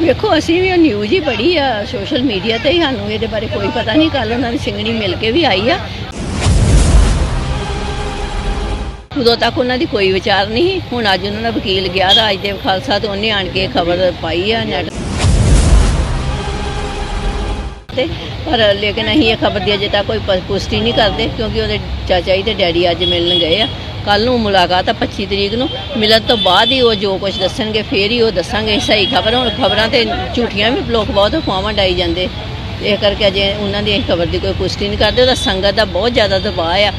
ਵੇਖੋ, ਅਸੀਂ ਵੀ ਉਹ ਨਿਊਜ਼ ਹੀ ਪੜ੍ਹੀ ਆ ਸੋਸ਼ਲ ਮੀਡੀਆ ਤੇ ਹੀ ਸਾਨੂੰ ਇਹਦੇ ਬਾਰੇ ਕੋਈ ਪਤਾ ਨਹੀਂ ਕੱਲ ਉਹਨਾਂ ਦੀ ਸਿੰਘਣੀ ਮਿਲ ਕੇ ਵੀ ਆਈ ਆ। ਉਦੋਂ ਤੱਕ ਉਹਨਾਂ ਦੀ ਕੋਈ ਵਿਚਾਰ ਨਹੀਂ ਸੀ। ਹੁਣ ਅੱਜ ਉਹਨਾਂ ਦਾ ਵਕੀਲ ਗਿਆ ਰਾਜਦੇਵ ਖਾਲਸਾ ਤੇ ਉਹਨੇ ਆਣ ਕੇ ਖਬਰ ਪਾਈ ਆ ਨੈਟ ਤੇ। ਪਰ ਲੇਕਿਨ ਅਸੀਂ ਇਹ ਖਬਰ ਦੀ ਅਜੇ ਤੱਕ ਕੋਈ ਪੁਸ਼ਟੀ ਨਹੀਂ ਕਰਦੇ, ਕਿਉਂਕਿ ਉਹਦੇ ਚਾਚਾ ਜੀ ਤੇ ਡੈਡੀ ਅੱਜ ਮਿਲਣ ਗਏ ਆ। ਕੱਲ ਨੂੰ ਮੁਲਾਕਾਤ ਆ 25 ਤਰੀਕ ਨੂੰ। ਮਿਲਣ ਤੋਂ ਬਾਅਦ ਹੀ ਉਹ ਜੋ ਕੁਝ ਦੱਸਣਗੇ, ਫੇਰ ਹੀ ਉਹ ਦੱਸਾਂਗੇ। ਸਹੀ ਖਬਰ ਹੁਣ ਖਬਰਾਂ ਤੇ ਝੂਠੀਆਂ ਵੀ ਲੋਕ ਬਹੁਤ ਅਫਵਾਹਾਂ ਡਾਈ ਜਾਂਦੇ। ਇਹ ਕਰਕੇ ਅਜੇ ਉਹਨਾਂ ਦੀ ਖਬਰ ਦੀ ਕੋਈ ਪੁਸ਼ਟੀ ਨਹੀਂ ਕਰਦੇ। ਉਹਦਾ ਸੰਗਤ ਦਾ ਬਹੁਤ ਜ਼ਿਆਦਾ ਦਬਾਅ ਆ।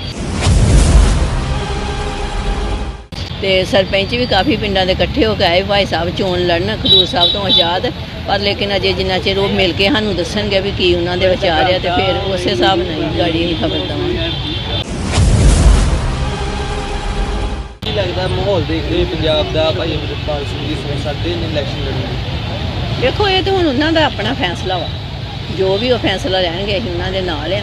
ਤੇ ਸਰਪੰਚ ਵੀ ਕਾਫੀ ਪਿੰਡਾਂ ਦੇ ਇਕੱਠੇ ਹੋ ਕੇ ਆਏ। ਭਾਈ ਸਾਹਿਬ ਚੋਣ ਲੜਨ, ਖਡੂਰ ਸਾਹਿਬ ਤੋਂ ਆਜ਼ਾਦ। ਪਰ ਲੇਕਿਨ ਅਜੇ ਜਿੰਨਾ ਚਿਰ ਉਹ ਮਿਲ ਕੇ ਸਾਨੂੰ ਦੱਸਣਗੇ ਵੀ ਕੀ ਉਹਨਾਂ ਦੇ ਵਿਚਾਰ ਆ, ਤੇ ਫਿਰ ਉਸੇ ਹਿਸਾਬ ਨਾਲ ਗਾੜੀ ਅਸੀਂ ਖਬਰ ਦੇਵਾਂਗੇ। ਕੀ ਲੱਗਦਾ ਮਾਹੌਲ ਦੇਖਦੇ ਪੰਜਾਬ ਦਾ? ਭਾਈ ਅਮਰਿਤਪਾਲ ਸਿੰਘ ਜੀ ਸੁਣ ਸਕਦੇ ਨੇ ਇਲੈਕਸ਼ਨ ਲੜਨ ਦੇਖੋ, ਇਹ ਤੇ ਹੁਣ ਉਹਨਾਂ ਦਾ ਆਪਣਾ ਫੈਸਲਾ ਵਾ। ਜੋ ਵੀ ਉਹ ਫੈਸਲਾ ਲੈਣਗੇ, ਅਸੀਂ ਉਹਨਾਂ ਦੇ ਨਾਲ ਆ।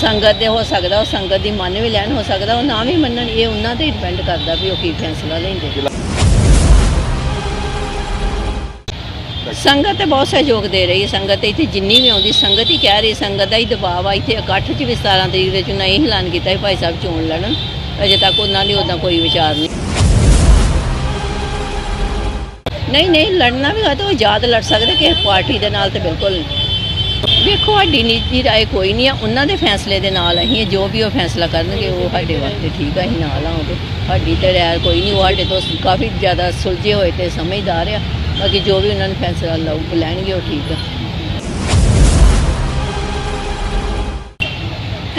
ਸੰਗਤ ਦੇ ਹੋ ਸਕਦਾ, ਉਹ ਸੰਗਤ ਦੀ ਮੰਨ ਵੀ ਲੈਣ, ਹੋ ਸਕਦਾ ਉਹ ਨਾ ਵੀ ਮੰਨਣ। ਇਹ ਉਹਨਾਂ ਤੇ ਡਿਪੈਂਡ ਕਰਦਾ ਵੀ ਉਹ ਕੀ ਫੈਸਲਾ ਲੈਂਦੇ। ਸੰਗਤ ਤੇ ਬਹੁਤ ਸਹਿਯੋਗ ਦੇ ਰਹੀ ਹੈ। ਸੰਗਤ ਇੱਥੇ ਜਿੰਨੀ ਵੀ ਆਉਂਦੀ, ਸੰਗਤ ਹੀ ਕਹਿ ਰਹੀ ਸੰਗਤ ਦਾ ਹੀ ਦਬਾਅ ਆ ਇੱਥੇ ਇਕੱਠ 'ਚ ਵੀ 17 ਤਰੀਕ ਦੇ ਚੁਣਾਈ ਹੀ ਐਲਾਨ ਕੀਤਾ ਸੀ ਭਾਈ ਸਾਹਿਬ ਚੋਣ ਲੜਨ। ਅਜੇ ਤੱਕ ਉਹਨਾਂ ਦੀ ਉਦਾਂ ਕੋਈ ਵਿਚਾਰ ਨਹੀਂ। ਨਹੀਂ ਨਹੀਂ, ਲੜਨਾ ਵੀ ਹੋਇਆ ਤਾਂ ਉਹ ਆਜ਼ਾਦ ਲੜ ਸਕਦੇ, ਕਿਸੇ ਪਾਰਟੀ ਦੇ ਨਾਲ ਤੇ ਬਿਲਕੁਲ ਨਹੀਂ। ਵੇਖੋ, ਸਾਡੀ ਨਿੱਜੀ ਰਾਏ ਕੋਈ ਨਹੀਂ ਆ। ਉਹਨਾਂ ਦੇ ਫੈਸਲੇ ਦੇ ਨਾਲ ਅਸੀਂ ਜੋ ਵੀ ਉਹ ਫੈਸਲਾ ਕਰਨਗੇ, ਉਹ ਸਾਡੇ ਵਾਸਤੇ ਠੀਕ ਆ। ਅਸੀਂ ਨਾਲ ਆ ਸਾਡੀ ਤੇ ਰਾਏ ਕੋਈ ਨਹੀਂ, ਉਹ ਸਾਡੇ ਤੋਂ ਕਾਫੀ ਜ਼ਿਆਦਾ ਸੁਲਝੇ ਹੋਏ ਤੇ ਸਮਝਦਾਰ ਆ। ਬਾਕੀ ਜੋ ਵੀ ਉਹਨਾਂ ਨੇ ਫੈਸਲਾ ਲਾਉ ਲੈਣਗੇ, ਉਹ ਠੀਕ ਆ।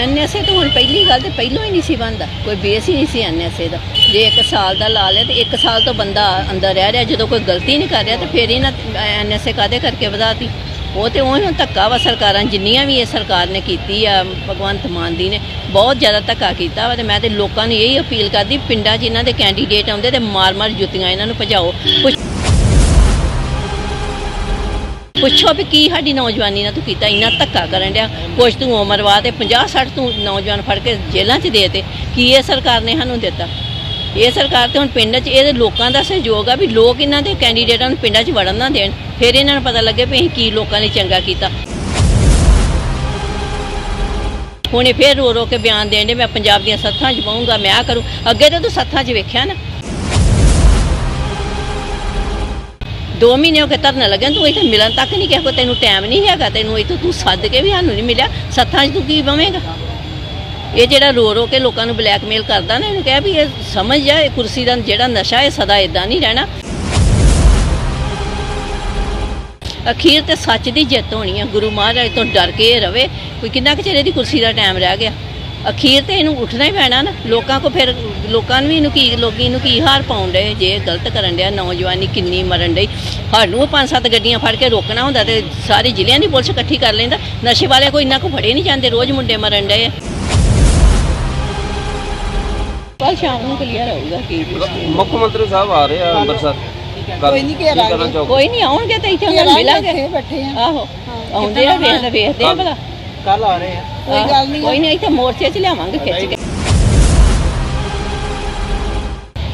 ਐਨਐਸਏ ਤਾਂ ਹੁਣ ਪਹਿਲੀ ਗੱਲ ਤੇ ਪਹਿਲੋਂ ਹੀ ਨਹੀਂ ਸੀ ਬੰਦਾ ਕੋਈ ਬੇਸ ਹੀ ਨਹੀਂ ਸੀ ਐਨਐਸਏ ਦਾ। ਜੇ 1 ਸਾਲ ਦਾ ਲਾ ਲਿਆ ਤੇ 1 ਸਾਲ ਤੋਂ ਬੰਦਾ ਅੰਦਰ ਰਹਿ ਰਿਹਾ, ਜਦੋਂ ਕੋਈ ਗਲਤੀ ਨਹੀਂ ਕਰ ਰਿਹਾ ਤੇ ਫੇਰ ਇਹਨਾਂ ਐਨਐਸਏ ਕਾਦੇ ਕਰਕੇ ਵਧਾਤੀ? ਉਹ ਤੇ ਉਹ ਹੁਣ ਧੱਕਾ ਵਾ ਸਰਕਾਰਾਂ, ਜਿੰਨੀਆਂ ਵੀ ਇਹ ਸਰਕਾਰ ਨੇ ਕੀਤੀ ਆ, ਭਗਵੰਤ ਮਾਨ ਦੀ ਨੇ, ਬਹੁਤ ਜ਼ਿਆਦਾ ਧੱਕਾ ਕੀਤਾ ਵਾ ਤੇ ਮੈਂ ਤੇ ਲੋਕਾਂ ਨੂੰ ਇਹੀ ਅਪੀਲ ਕਰਦੀ, ਪਿੰਡਾਂ 'ਚ ਇਹਨਾਂ ਦੇ ਕੈਂਡੀਡੇਟ ਆਉਂਦੇ ਤੇ ਮਾਰ-ਮਾਰ ਜੁੱਤੀਆਂ ਇਹਨਾਂ ਨੂੰ ਭਜਾਓ। ਪੁੱਛੋ ਵੀ ਕੀ ਸਾਡੀ ਨੌਜਵਾਨੀ ਨਾਲ ਤੂੰ ਕੀਤਾ, ਇੰਨਾ ਧੱਕਾ ਕਰਨ ਡਿਆ। ਕੁਛ ਤੂੰ ਉਮਰ ਬਾਅਦ ਤੇ 50 60 ਤੂੰ ਨੌਜਵਾਨ ਫੜ ਕੇ ਜੇਲ੍ਹਾਂ 'ਚ ਦੇ ਤੇ। ਕੀ ਇਹ ਸਰਕਾਰ ਨੇ ਸਾਨੂੰ ਦਿੱਤਾ? ਇਹ ਸਰਕਾਰ ਤੇ ਹੁਣ ਪਿੰਡ 'ਚ, ਇਹਦੇ ਲੋਕਾਂ ਦਾ ਸਹਿਯੋਗ ਆ ਵੀ ਲੋਕ ਇਹਨਾਂ ਦੇ ਕੈਂਡੀਡੇਟਾਂ ਨੂੰ ਪਿੰਡਾਂ 'ਚ ਵੜਨ ਨਾ ਦੇਣ। ਫਿਰ ਇਹਨਾਂ ਨੂੰ ਪਤਾ ਲੱਗੇ ਵੀ ਅਸੀਂ ਕੀ ਲੋਕਾਂ ਲਈ ਚੰਗਾ ਕੀਤਾ। ਹੁਣੇ ਇਹ ਫਿਰ ਰੋ ਰੋ ਕੇ ਬਿਆਨ ਦੇਣ ਦੇ ਮੈਂ ਪੰਜਾਬ ਦੀਆਂ ਸੱਥਾਂ 'ਚ ਪਾਉਂਗਾ ਮੈਂ ਆ ਕਰੂੰ। ਅੱਗੇ ਤਾਂ ਤੂੰ ਸੱਥਾਂ 'ਚ ਵੇਖਿਆ ਨਾ। ਦੋ ਮਹੀਨੇ ਹੋ ਕੇ ਧਰਨਾ ਲੱਗਿਆ ਤੂੰ ਇੱਥੇ ਮਿਲਣ ਤੱਕ ਨਹੀਂ ਕਿਸੇ ਕੋ ਤੈਨੂੰ ਟਾਈਮ ਨਹੀਂ ਹੈਗਾ, ਤੈਨੂੰ ਇੱਥੇ ਤੂੰ ਸੱਦ ਕੇ ਵੀ ਸਾਨੂੰ ਨਹੀਂ ਮਿਲਿਆ, ਸੱਥਾਂ 'ਚ ਤੂੰ ਕੀ ਬਵੇਂਗਾ? ਇਹ ਜਿਹੜਾ ਰੋ ਰੋ ਕੇ ਲੋਕਾਂ ਨੂੰ ਬਲੈਕਮੇਲ ਕਰਦਾ ਨਾ, ਇਹਨੂੰ ਕਹਿ ਵੀ ਇਹ ਸਮਝ ਜਾ, ਇਹ ਕੁਰਸੀ ਦਾ ਜਿਹੜਾ ਨਸ਼ਾ, ਇਹ ਸਦਾ ਇਦਾਂ ਨਹੀਂ ਰਹਿਣਾ। ਅਖੀਰ ਤੇ ਸੱਚ ਦੀ ਜਿੱਤ ਹੋਣੀ ਹੈ ਗੁਰੂ ਮਹਾਰਾਜ ਤੋਂ ਡਰ ਕੇ ਇਹ ਰਵੇ, ਕੋਈ ਕਿੰਨਾ ਕੁ ਚਿਰ ਇਹਦੀ ਕੁਰਸੀ ਦਾ ਟਾਈਮ ਰਹਿ ਗਿਆ? ਅਖੀਰ ਤੇ ਇਹਨੂੰ ਉੱਠਣਾ ਹੀ ਪੈਣਾ ਨਾ। ਲੋਕਾਂ ਕੋ ਫਿਰ ਲੋਕਾਂ ਨੂੰ ਵੀ ਇਹਨੂੰ ਕੀ ਲੋਕੀ ਇਹਨੂੰ ਕੀ ਹਾਰ ਪਾਉਣ ਡਏ? ਜੇ ਗਲਤ ਕਰਨ ਡਿਆ ਨੌਜਵਾਨੀ ਕਿੰਨੀ ਮਰਨ ਡਈ। ਸਾਨੂੰ ਪੰਜ ਸੱਤ ਗੱਡੀਆਂ ਫੜ ਕੇ ਰੋਕਣਾ ਹੁੰਦਾ ਤੇ ਸਾਰੇ ਜ਼ਿਲ੍ਹਿਆਂ ਦੀ ਪੁਲਿਸ ਇਕੱਠੀ ਕਰ ਲੈਂਦਾ। ਨਸ਼ੇ ਵਾਲੇ ਕੋਈ ਇੰਨਾ ਕੋ ਫੜੇ ਨਹੀਂ ਜਾਂਦੇ ਰੋਜ਼ ਮੁੰਡੇ ਮਰਨ ਡਏ ਆ। ਕੱਲ ਸ਼ਾਮ ਨੂੰ ਕਲੀਅਰ ਹੋਊਗਾ ਕੀ ਮੁੱਖ ਮੰਤਰੀ ਸਾਹਿਬ ਆ ਰਹੇ ਆ ਅੰਮ੍ਰਿਤਸਰ। ਕੋਈ ਨਹੀਂ ਘੇਰਾਂਗੇ। ਕੋਈ ਨਹੀਂ ਆਉਣਗੇ ਤਾਂ ਇੱਥੇ ਉਹਨਾਂ ਨੂੰ ਮਿਲਾਂਗੇ। ਬੈਠੇ ਆ। ਆਹੋ ਆਉਂਦੇ ਆ ਵੇਖਦੇ ਵੇਖਦੇ ਆ ਭਲਾ। ਕੱਲ ਆ ਰਹੇ ਆ। ਕੋਈ ਗੱਲ ਨਹੀਂ ਕੋਈ ਨਹੀਂ ਇੱਥੇ ਮੋਰਚੇ 'ਚ ਲਿਆਵਾਂਗੇ ਖਿੱਚ ਕੇ।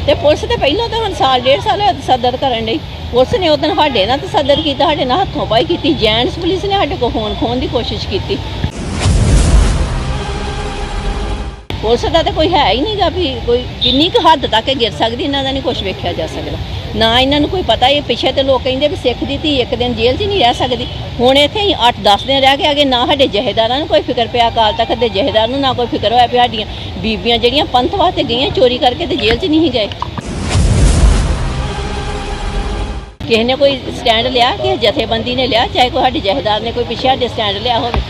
ਤੇ ਪੁਲਿਸ ਤੇ ਪਹਿਲਾਂ ਤਾਂ ਹੁਣ ਸਾਲ ਡੇਢ ਸਾਲ ਹੋਇਆ ਤਸੱਦਦ ਕਰਨ ਡਈ। ਪੁਲਿਸ ਨੇ ਉਦੋਂ ਸਾਡੇ ਨਾਲ ਤਸੱਦਦ ਕੀਤਾ ਸਾਡੇ ਨਾਲ ਹੱਥੋਂ ਪਾਈ ਕੀਤੀ। ਜੈਂਟਸ ਪੁਲਿਸ ਨੇ ਸਾਡੇ ਕੋਲ ਫੋਨ ਖੋਣ ਦੀ ਕੋਸ਼ਿਸ਼ ਕੀਤੀ। ਪੁਲਿਸ ਦਾ ਤਾਂ ਕੋਈ ਹੈ ਹੀ ਨਹੀਂਗਾ ਵੀ ਕੋਈ ਕਿੰਨੀ ਕੁ ਹੱਦ ਤੱਕ ਇਹ ਗਿਰ ਸਕਦੀ ਇਹਨਾਂ ਦਾ ਨਹੀਂ ਕੁਝ ਵੇਖਿਆ ਜਾ ਸਕਦਾ। ਨਾ ਇਹਨਾਂ ਨੂੰ ਕੋਈ ਪਤਾ, ਇਹ ਪਿੱਛੇ ਤੇ ਲੋਕ ਕਹਿੰਦੇ ਵੀ ਸਿੱਖ ਦੀ ਧੀ ਇੱਕ ਦਿਨ ਜੇਲ੍ਹ 'ਚ ਨਹੀਂ ਰਹਿ ਸਕਦੀ। ਹੁਣ ਇੱਥੇ ਹੀ 8-10 ਦਿਨ ਰਹਿ ਕੇ ਅਗੇ ਨਾ ਸਾਡੇ ਜਹੇਦਾਰਾਂ ਨੂੰ ਕੋਈ ਫਿਕਰ ਪਿਆ, ਅਕਾਲ ਤਖਤ ਦੇ ਜਹੇਦਾਰ ਨੂੰ ਨਾ ਕੋਈ ਫਿਕਰ ਹੋਇਆ ਪਿਆ ਸਾਡੀਆਂ ਬੀਬੀਆਂ ਜਿਹੜੀਆਂ ਪੰਥ ਵਾਸਤੇ ਗਈਆਂ ਚੋਰੀ ਕਰਕੇ ਤੇ ਜੇਲ੍ਹ 'ਚ ਨਹੀਂ ਗਏ। ਕਿਸੇ ਨੇ ਕੋਈ ਸਟੈਂਡ ਲਿਆ ਕਿ ਜਥੇਬੰਦੀ ਨੇ ਲਿਆ, ਚਾਹੇ ਕੋਈ ਸਾਡੇ ਜਹੇਦਾਰ ਨੇ ਕੋਈ ਪਿੱਛੇ ਸਾਡੇ ਸਟੈਂਡ ਲਿਆ ਹੋਵੇ।